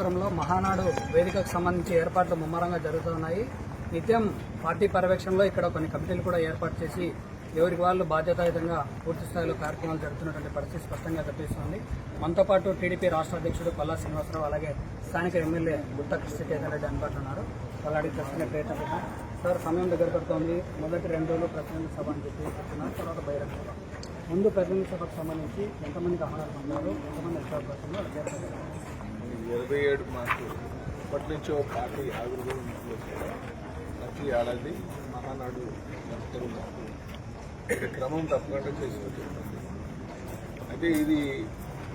నియోజకవర్గంలో మహానాడు వేదికకు సంబంధించి ఏర్పాట్లు ముమ్మరంగా జరుగుతున్నాయి. నిత్యం పార్టీ పర్యవేక్షణలో ఇక్కడ కొన్ని కమిటీలు కూడా ఏర్పాటు చేసి ఎవరికి వాళ్ళు బాధ్యతాయుతంగా పూర్తి స్థాయిలో కార్యక్రమాలు జరుగుతున్నటువంటి పరిస్థితి స్పష్టంగా కనిపిస్తోంది. మనతో పాటు టీడీపీ రాష్ట్ర అధ్యక్షుడు పల్లా శ్రీనివాసరావు అలాగే స్థానిక ఎమ్మెల్యే గుత్త కృష్ణ చైతన్య రెడ్డి అనుకుంటున్నారు వాళ్ళు అడిగి తెలుసుకునే ప్రయత్నం చేద్దాం. సార్ సమయం దగ్గర పడుతోంది. మొదటి రెండు రోజులు ప్రతినిధి సభ అని చెప్పి చెప్తున్నారు. తర్వాత బహిరంగ సభ. ముందు ప్రతినిధి సభకు సంబంధించి ఎంతమందికి ఆహ్వానాలు పొందారు ఎంతమంది ఎక్కడ వాళ్ళు ఇరవై ఏడు మాకు నుంచి ఒక పార్టీ ఆవిర్భావం ప్రతి ఏడాది మహానాడు జరుగుతూ మాకు. క్రమం తప్పకుండా చేసుకుంటుంది అయితే ఇది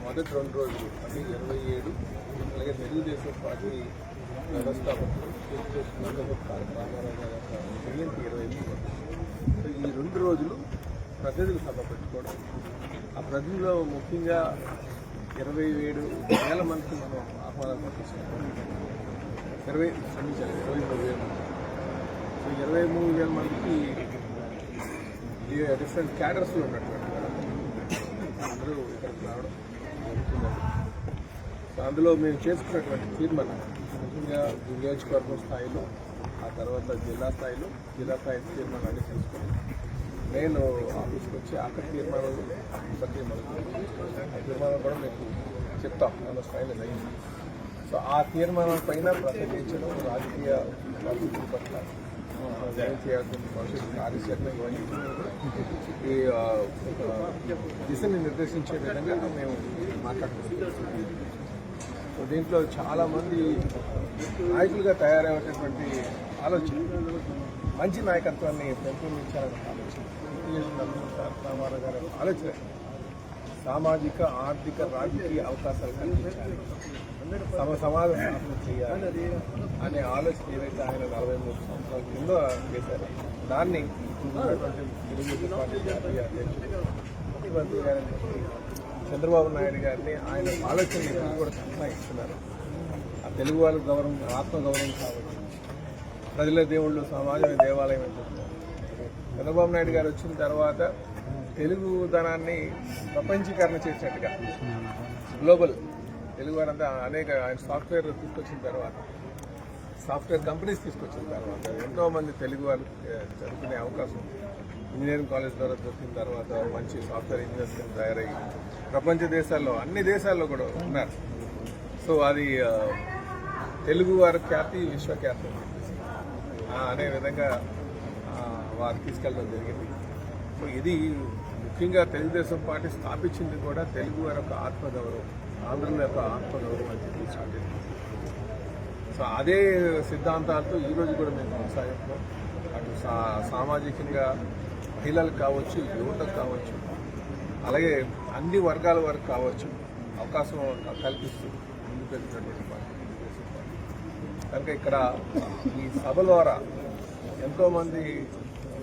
మొదటి రెండు రోజులు అంటే ఇరవై ఏడు అలాగే తెలుగుదేశం పార్టీ వ్యవస్థాపకులు తెలుగుదేశం రామారావు గారి జయంతి ఇరవై మూడు సో ఈ రెండు రోజులు ప్రతినిధులు సభ పెట్టుకోవడం. ఆ ప్రతినిధిలో ముఖ్యంగా ఇరవై ఏడు వేల మందికి మనం ఆహ్వానం పంపిస్తున్నాం ఇరవై క్షమించాలి ఇరవై మూడు వేల మంది సో ఇరవై మూడు వేల మందికి డిఫరెంట్ క్యాడర్స్లో ఉన్నటువంటి అందరూ ఇక్కడికి రావడం సో అందులో మేము చేసుకున్నటువంటి తీర్మానం ముఖ్యంగా నియోజకవర్గం స్థాయిలో ఆ తర్వాత జిల్లా స్థాయిలో జిల్లా స్థాయి తీర్మానాన్ని తీసుకున్నాం నేను ఆఫీస్కి వచ్చి ఒక తీర్మానం ఆ తీర్మానం కూడా మీకు చెప్తాం. మన స్థాయిలో అయింది? సో ఆ తీర్మానం పైన ప్రకటించడం రాజకీయ బాధ్యతల పట్ల జాయిన్ చేయాల్సిన భవిష్యత్తు కార్యాచరణ ఇవన్నీ ఈ దిశని నిర్దేశించే విధంగా మేము మాట్లాడుతున్నాం. సో దీంట్లో చాలామంది నాయకులుగా తయారయ్యేటటువంటి ఆలోచన మంచి నాయకత్వాన్ని పెంపొందించాలనే ఆలోచన. రామారావు గారి ఆలోచన. సామాజిక ఆర్థిక రాజకీయ అవకాశాలు కల్పించాలి. సమ సమాజ స్థాపన చేయాలి అనే ఆలోచన ఏదైతే ఆయన నలభై మూడు సంవత్సరాల కింద చేశారు దాన్ని తెలుగుదేశం పార్టీ జాతీయ అధ్యక్షుడు ముఖ్యమంత్రి గారిని చంద్రబాబు నాయుడు గారిని ఆయన ఆలోచన ఎప్పుడు కూడా కొనసాగిస్తున్నారు ఆ తెలుగు వాళ్ళ గౌరవం ఆత్మగౌరవం కావచ్చు. ప్రజల దేవుళ్ళు సమాజమే దేవాలయం అని చెప్తారు చంద్రబాబు నాయుడు గారు వచ్చిన తర్వాత తెలుగుదనాన్ని ప్రపంచీకరణ చేసినట్టుగా. గ్లోబల్ తెలుగు వారంతా అనేక ఆయన సాఫ్ట్వేర్ తీసుకొచ్చిన తర్వాత సాఫ్ట్వేర్ కంపెనీస్ తీసుకొచ్చిన తర్వాత ఎంతోమంది తెలుగు వాళ్ళు చదువుకునే అవకాశం ఇంజనీరింగ్ కాలేజ్ ద్వారా దొరికిన తర్వాత మంచి సాఫ్ట్వేర్ ఇంజనీర్స్ తయారయ్యి ప్రపంచ దేశాల్లో అన్ని దేశాల్లో కూడా ఉన్నారు. సో అది తెలుగు వారి ఖ్యాతి విశ్వఖ్యాతి అనే విధంగా వారు తీసుకెళ్ళడం జరిగింది. సో ఇది ముఖ్యంగా తెలుగుదేశం పార్టీ స్థాపించింది కూడా తెలుగు వారి యొక్క ఆత్మగౌరవం ఆంధ్రుల యొక్క ఆత్మగౌరవం అని చెప్పి స్టార్ట్ సో అదే సిద్ధాంతాలతో ఈరోజు కూడా మేము కొనసాగుతున్నాం. అటు సా సామాజికంగా మహిళలకు కావచ్చు యువతకు కావచ్చు అలాగే అన్ని వర్గాల వరకు కావచ్చు అవకాశం కల్పిస్తూ ముందుకు వెళ్తున్నటువంటి పార్టీ. కనుక ఇక్కడ ఈ సభ ద్వారా ఎంతోమంది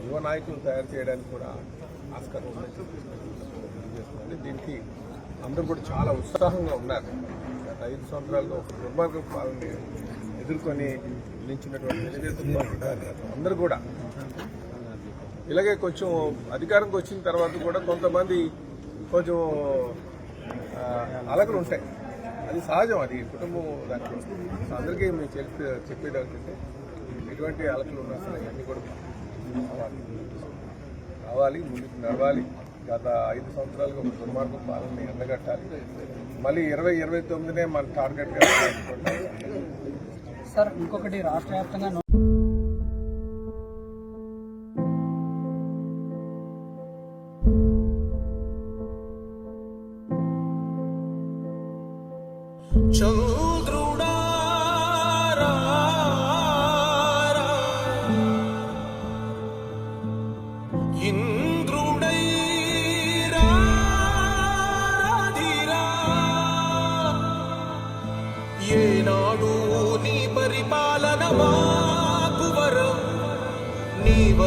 యువ నాయకులు తయారు చేయడానికి కూడా ఆస్కారం ఉందని దీనికి అందరూ కూడా చాలా ఉత్సాహంగా ఉన్నారు. గత ఐదు సంవత్సరాల్లో ఒక దుర్మార్గం పాలని ఎదుర్కొని నిలిచినటువంటి తెలుగుదేశం అందరూ కూడా. ఇలాగే కొంచెం అధికారంకి వచ్చిన తర్వాత కూడా కొంతమంది కొంచెం అలకలు ఉంటాయి. అది సహజం. అది కుటుంబం దాంట్లో సో అందరికీ మేము చెప్పి చెప్పేది ఎటువంటి అలకలు ఉన్నా సరే అన్నీ కూడా రావాలి ముందుకు నడవాలి. గత ఐదు సంవత్సరాలుగా ఒక దుర్మార్గం పాలనని ఎండగట్టాలి. మళ్ళీ ఇరవై ఇరవై తొమ్మిదినే మన టార్గెట్గా పెట్టుకుంటాం సార్ ఇంకొకటి రాష్ట్ర వ్యాప్తంగా నో-